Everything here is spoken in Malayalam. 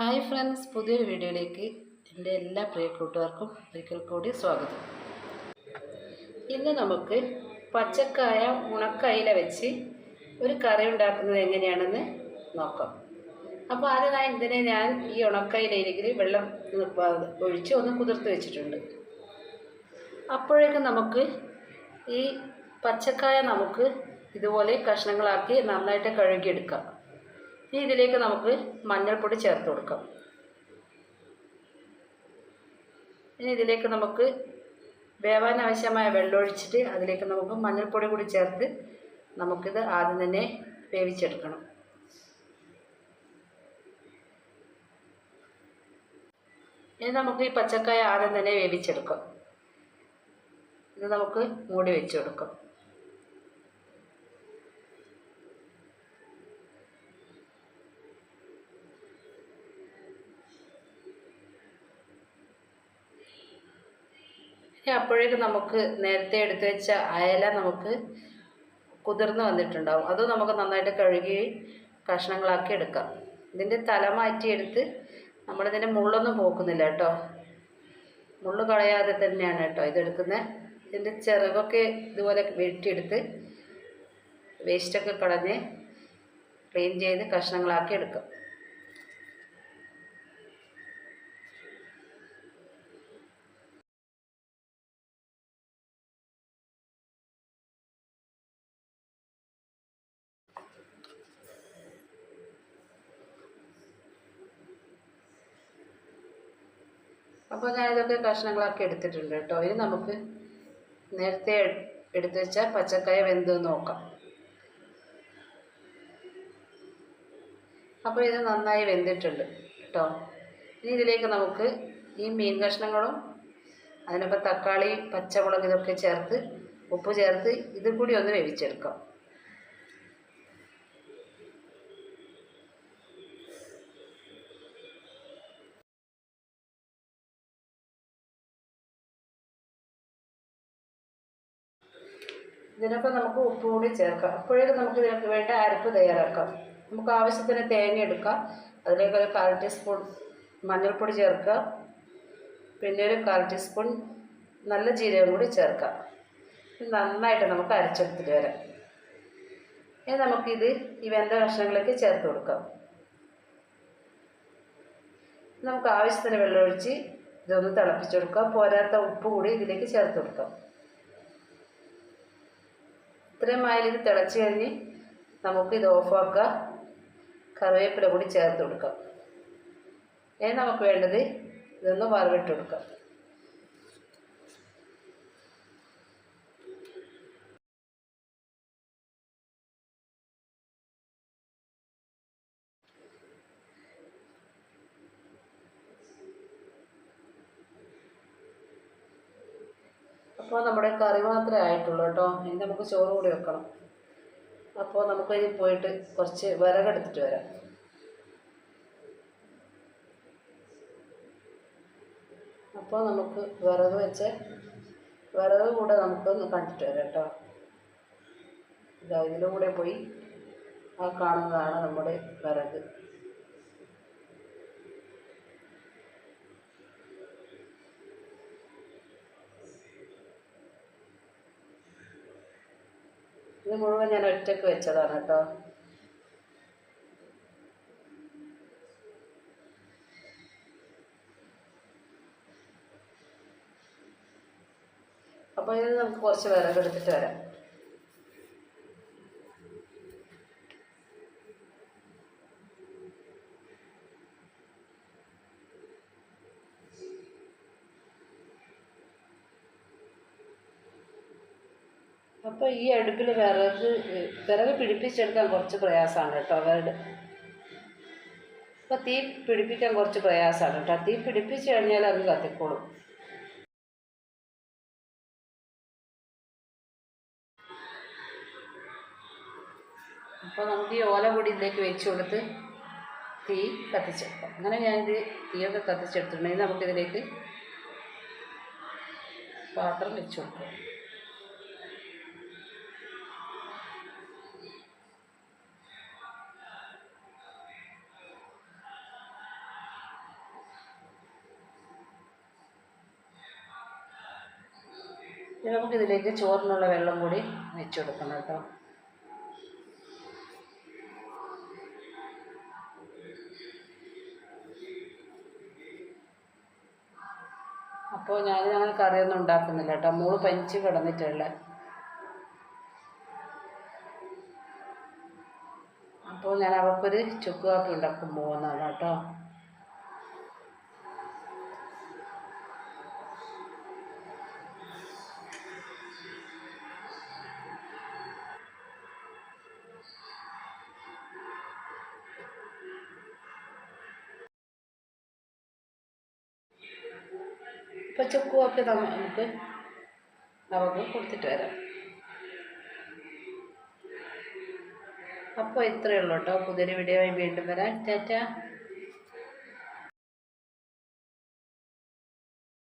ഹായ് ഫ്രണ്ട്സ് പുതിയൊരു വീഡിയോയിലേക്ക് എന്റെ എല്ലാ പ്രിയ കൂട്ടുകാർക്കും ഒരിക്കൽ കൂടി സ്വാഗതം. ഇന്ന് നമുക്ക് പച്ചക്കായ ഉണക്കയില വെച്ച് ഒരു കറി ഉണ്ടാക്കുന്നത് എങ്ങനെയാണെന്ന് നോക്കാം. അപ്പോൾ ആദ്യമായി ഇതിനെ ഞാൻ ഈ ഉണക്കയിലയിൽ വെള്ളം ഒഴിച്ച് ഒന്ന് കുതിർത്ത് വെച്ചിട്ടുണ്ട്. അപ്പോഴേക്കും നമുക്ക് ഈ പച്ചക്കായ നമുക്ക് ഇതുപോലെ കഷ്ണങ്ങളാക്കി നന്നായിട്ട് കഴുകിയെടുക്കാം. ഇനി ഇതിലേക്ക് നമുക്ക് മഞ്ഞൾപ്പൊടി ചേർത്ത് കൊടുക്കാം. ഇനി ഇതിലേക്ക് നമുക്ക് വേവാൻ ആവശ്യമായ വെള്ളം ഒഴിച്ചിട്ട് അതിലേക്ക് നമുക്ക് മഞ്ഞൾപ്പൊടി കൂടി ചേർത്ത് നമുക്കിത് ആദ്യം തന്നെ വേവിച്ചെടുക്കണം. ഇനി നമുക്ക് ഈ പച്ചക്കായ ആദ്യം തന്നെ വേവിച്ചെടുക്കാം. ഇത് നമുക്ക് മൂടി വെച്ച് കൊടുക്കാം. ഇനി അപ്പോഴേക്കും നമുക്ക് നേരത്തെ എടുത്തു വെച്ച അയല നമുക്ക് കുതിർന്ന് വന്നിട്ടുണ്ടാവും. അത് നമുക്ക് നന്നായിട്ട് കഴുകി കഷ്ണങ്ങളാക്കി എടുക്കാം. ഇതിന്റെ തല മാറ്റിയെടുത്ത് നമ്മളിതിന്റെ മുള്ളൊന്നും പോക്കുന്നില്ല കേട്ടോ. മുള്ളു കളയാതെ തന്നെയാണ് കേട്ടോ ഇതെടുക്കുന്നത് ഇതിന്റെ ചിറകൊക്കെ ഇതുപോലെ വെട്ടിയെടുത്ത് വേസ്റ്റൊക്കെ കളഞ്ഞ് ക്ലീൻ ചെയ്ത് കഷ്ണങ്ങളാക്കി എടുക്കാം. അപ്പോൾ ഞാനിതൊക്കെ കഷ്ണങ്ങളൊക്കെ എടുത്തിട്ടുണ്ട് കേട്ടോ. ഇനി നമുക്ക് നേരത്തെ എടുത്തു വെച്ച പച്ചക്കായ വെന്ത് നോക്കാം. അപ്പോൾ ഇത് നന്നായി വെന്തിട്ടുണ്ട് കേട്ടോ. ഇനി ഇതിലേക്ക് നമുക്ക് ഈ മീൻ കഷ്ണങ്ങളും അതിനൊപ്പം തക്കാളി പച്ചമുളക് ഇതൊക്കെ ചേർത്ത് ഉപ്പ് ചേർത്ത് ഇതും കൂടി ഒന്ന് വേവിച്ചെടുക്കാം. ഇതിനൊക്കെ നമുക്ക് ഉപ്പ് കൂടി ചേർക്കാം. അപ്പോഴേക്കും നമുക്ക് ഇതിനൊക്കെ വേണ്ട അരപ്പ് തയ്യാറാക്കാം. നമുക്ക് ആവശ്യത്തിന് തേങ്ങ എടുക്കാം. അതിലേക്ക് ഒരു കാൽ ടീസ്പൂൺ മഞ്ഞൾപ്പൊടി ചേർക്കുക. പിന്നെ ഒരു കാൽ ടീസ്പൂൺ നല്ല ജീരകം കൂടി ചേർക്കാം നന്നായിട്ട് നമുക്ക് അരച്ചെടുത്തിട്ട് വരാം. ഇനി നമുക്കിത് ഈ വെന്ത കഷ്ണങ്ങളിലേക്ക് ചേർത്ത് കൊടുക്കാം. നമുക്ക് ആവശ്യത്തിന് വെള്ളമൊഴിച്ച് ഇതൊന്ന് തിളപ്പിച്ച് കൊടുക്കാം. പോരാത്ത ഉപ്പ് കൂടി ഇതിലേക്ക് ചേർത്ത് കൊടുക്കാം. ഇത്രയും ആയാലും ഇത് തിളച്ച് കഴിഞ്ഞ് നമുക്ക് ഇത് ഓഫാക്കാം കറിവേപ്പില കൂടി ചേർത്ത് കൊടുക്കാം. ഇനി നമുക്ക് വേണ്ടത് ഇതൊന്ന് വറവിട്ട് കൊടുക്കാം. അപ്പോൾ നമ്മുടെ കറി മാത്രമേ ആയിട്ടുള്ളൂ കേട്ടോ. ഇനി നമുക്ക് ചോറ് കൂടി വെക്കണം. അപ്പോൾ നമുക്ക് ഇനി പോയിട്ട് കുറച്ച് വിറകെടുത്തിട്ട് വരാം. അപ്പോൾ നമുക്ക് വിറക് വെച്ച് വിറക് കൂടെ നമുക്കൊന്ന് കണ്ടിട്ട് വരാം കേട്ടോ. ഇതാ ഇതിലൂടെ പോയി. ആ കാണുന്നതാണ് നമ്മുടെ വിറക്. ഇത് മുഴുവൻ ഞാൻ ഒറ്റയ്ക്ക് വെച്ചതാണ് കേട്ടോ. അപ്പോൾ ഇത് നമുക്ക് കുറച്ച് വിറക് എടുത്തിട്ട് വരാം. അപ്പോൾ ഈ അടുപ്പിൽ വിറക് വിറക് പിടിപ്പിച്ചെടുക്കാൻ കുറച്ച് പ്രയാസമാണ് കേട്ടോ. വിറക് അപ്പോൾ തീ പിടിപ്പിക്കാൻ കുറച്ച് പ്രയാസമാണ് കേട്ടോ. തീ പിടിപ്പിച്ച് കഴിഞ്ഞാൽ അത് കത്തിക്കോളും. അപ്പോൾ നമുക്ക് ഈ ഓല പൊടി ഇതിലേക്ക് വെച്ച് കൊടുത്ത് തീ കത്തിച്ചെടുക്കാം. അങ്ങനെ ഞാനിത് തീയൊക്കെ കത്തിച്ചെടുത്തിട്ടുണ്ടെങ്കിൽ നമുക്കിതിലേക്ക് പാത്രം വെച്ച് കൊടുക്കാം. ഇനി നമുക്ക് ഇതിലേക്ക് ചോറിനുള്ള വെള്ളം കൂടി വെച്ച് കൊടുക്കണം കേട്ടോ. അപ്പോൾ ഞാൻ അങ്ങനെ കറിയൊന്നും ഉണ്ടാക്കുന്നില്ല കേട്ടോ. മോൾ പനിച്ച് കിടന്നിട്ടുള്ള അപ്പോൾ ഞാൻ അവർക്കൊരു ചുക്ക് കാപ്പി ഉണ്ടാക്കാൻ പോകുന്നതാണ് കേട്ടോ. ഇപ്പോൾ ചുക്ക് കാപ്പി നമുക്ക്? നമുക്ക് കൊടുത്തിട്ട് വരാം. അപ്പോൾ ഇത്രയേ ഉള്ളൂ കേട്ടോ. പുതിയൊരു വീഡിയോ വീണ്ടും വരാം. ടാറ്റ.